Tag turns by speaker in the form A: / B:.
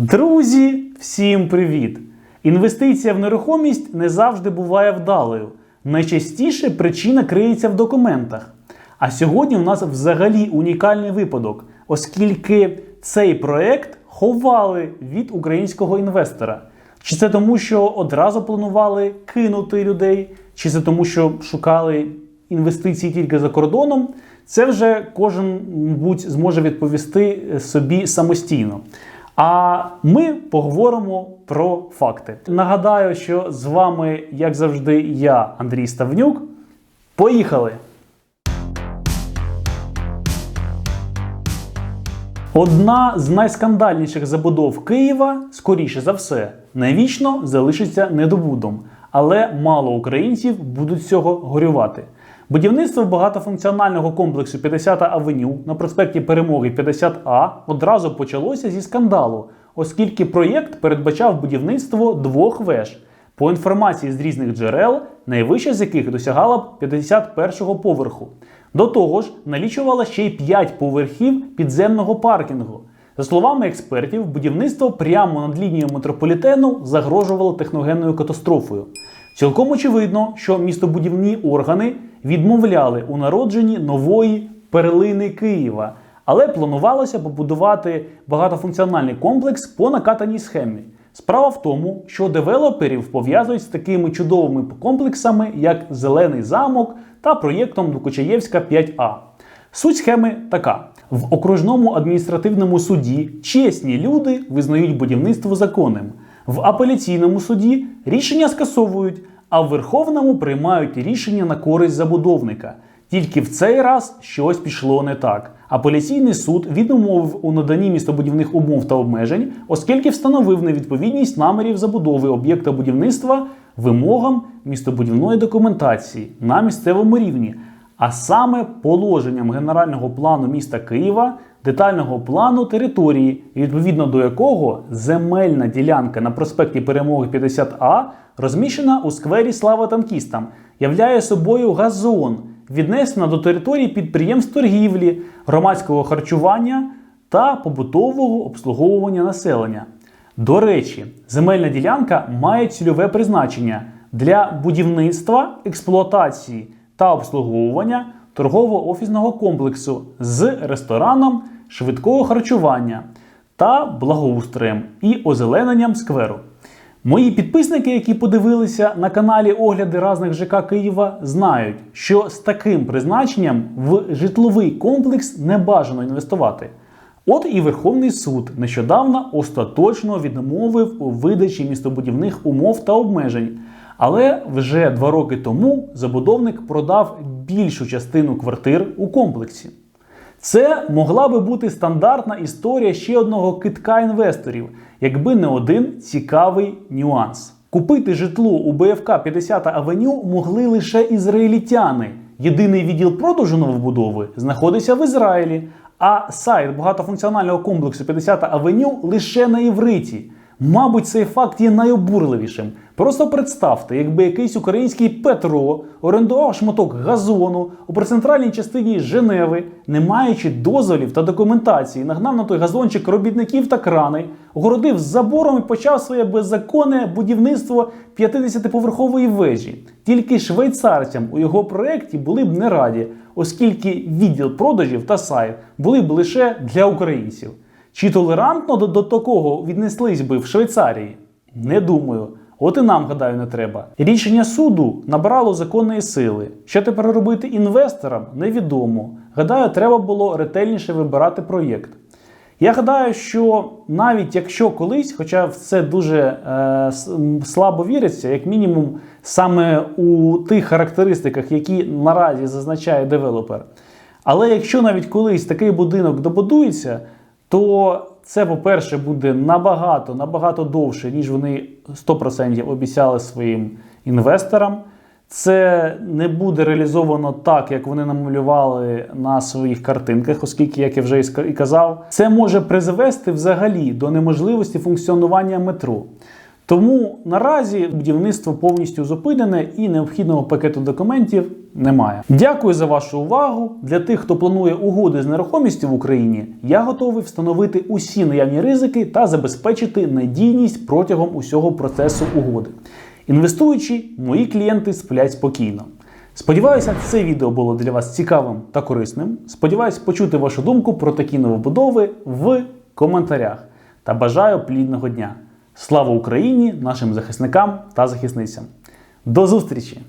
A: Друзі, всім привіт! Інвестиція в нерухомість не завжди буває вдалою. Найчастіше причина криється в документах. А сьогодні у нас взагалі унікальний випадок, оскільки цей проект ховали від українського інвестора. Чи це тому, що одразу планували кинути людей, чи це тому, що шукали інвестиції тільки за кордоном? Це вже кожен, мабуть, зможе відповісти собі самостійно. А ми поговоримо про факти. Нагадаю, що з вами, як завжди, я, Андрій Ставнюк. Поїхали! Одна з найскандальніших забудов Києва, скоріше за все, навічно залишиться недобудом, але мало українців будуть цього горювати. Будівництво багатофункціонального комплексу 50 авеню на проспекті Перемоги 50А одразу почалося зі скандалу, оскільки проєкт передбачав будівництво двох веж. По інформації з різних джерел, найвища з яких досягала б 51-го поверху. До того ж, налічувала ще й 5 поверхів підземного паркінгу. За словами експертів, будівництво прямо над лінією метрополітену загрожувало техногенною катастрофою. Цілком очевидно, що містобудівні органи відмовляли у народженні нової перлини Києва, але планувалося побудувати багатофункціональний комплекс по накатаній схемі. Справа в тому, що девелоперів пов'язують з такими чудовими комплексами, як Зелений замок та проєктом Дукочаєвська 5А. Суть схеми така: в окружному адміністративному суді чесні люди визнають будівництво законним, в апеляційному суді рішення скасовують, а в Верховному приймають рішення на користь забудовника. Тільки в цей раз щось пішло не так. Апеляційний суд відмовив у наданні містобудівних умов та обмежень, оскільки встановив невідповідність намірів забудови об'єкта будівництва вимогам містобудівної документації на місцевому рівні, а саме положенням генерального плану міста Києва, детального плану території, відповідно до якого земельна ділянка на проспекті Перемоги 50А розміщена у сквері Слава танкістам, являє собою газон віднесена до території підприємств торгівлі, громадського харчування та побутового обслуговування населення. До речі, земельна ділянка має цільове призначення для будівництва, експлуатації та обслуговування торгово-офісного комплексу з рестораном швидкого харчування та благоустроєм і озелененням скверу. Мої підписники, які подивилися на каналі Огляди разних ЖК Києва, знають, що з таким призначенням в житловий комплекс не бажано інвестувати. От і Верховний суд нещодавно остаточно відмовив у видачі містобудівних умов та обмежень. Але вже два роки тому забудовник продав більшу частину квартир у комплексі. Це могла би бути стандартна історія ще одного китка інвесторів, якби не один цікавий нюанс. Купити житло у БФК 50 авеню могли лише ізраїльтяни. Єдиний відділ продажу новобудови знаходиться в Ізраїлі, а сайт багатофункціонального комплексу 50 авеню лише на євриті. Мабуть, цей факт є найобурливішим. Просто представте, якби якийсь український Петро орендував шматок газону у прицентральній частині Женеви, не маючи дозволів та документації, нагнав на той газончик робітників та крани, огородив забором і почав своє беззаконне будівництво 50-поверхової вежі. Тільки швейцарцям у його проєкті були б не раді, оскільки відділ продажів та сайт були б лише для українців. Чи толерантно до, до такого віднеслись би в Швейцарії? Не думаю. От і нам, гадаю, не треба. Рішення суду набрало законної сили. Що тепер робити інвесторам, невідомо. Гадаю, треба було ретельніше вибирати проєкт. Я гадаю, що навіть якщо колись, хоча в це дуже е, слабо віриться, як мінімум, саме у тих характеристиках, які наразі зазначає девелопер. Але якщо навіть колись такий будинок добудується, то це, по-перше, буде набагато набагато довше, ніж вони 100% обіцяли своїм інвесторам. Це не буде реалізовано так, як вони намалювали на своїх картинках, оскільки, як я вже і казав, це може призвести взагалі до неможливості функціонування метро. Тому наразі будівництво повністю зупинене і необхідного пакету документів немає. Дякую за вашу увагу. Для тих, хто планує угоди з нерухомістю в Україні, я готовий встановити усі наявні ризики та забезпечити надійність протягом усього процесу угоди. Інвестуючи, мої клієнти сплять спокійно. Сподіваюся, це відео було для вас цікавим та корисним. Сподіваюсь почути вашу думку про такі новобудови в коментарях. Та бажаю плідного дня. Слава Україні, нашим захисникам та захисницям. До зустрічі!